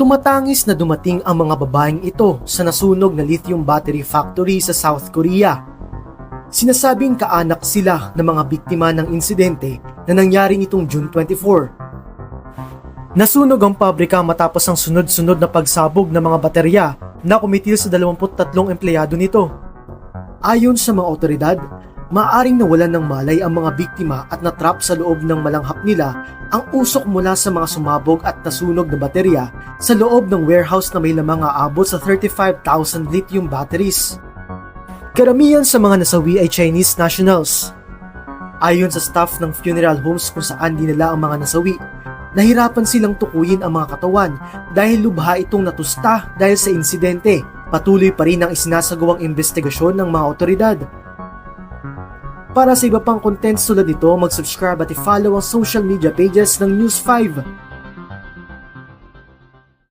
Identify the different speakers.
Speaker 1: Tumatangis na dumating ang mga babaeng ito sa nasunog na lithium battery factory sa South Korea. Sinasabing kaanak sila ng mga biktima ng insidente na nangyari nitong June 24. Nasunog ang pabrika matapos ang sunod-sunod na pagsabog ng mga baterya na kumitil sa 23 empleyado nito. Ayon sa mga otoridad, maaring nawalan ng malay ang mga biktima at natrap sa loob ng malanghap nila ang usok mula sa mga sumabog at nasunog na baterya sa loob ng warehouse na may lamang aabot sa 35,000 lithium batteries. Karamihan sa mga nasawi ay Chinese nationals. Ayon sa staff ng funeral homes kung saan dinala ang mga nasawi, nahirapan silang tukuyin ang mga katawan dahil lubha itong natusta dahil sa insidente. Patuloy pa rin ang isinasagawang investigasyon ng mga otoridad. Para sa iba pang content tulad nito, mag-subscribe at i-follow ang social media pages ng News 5.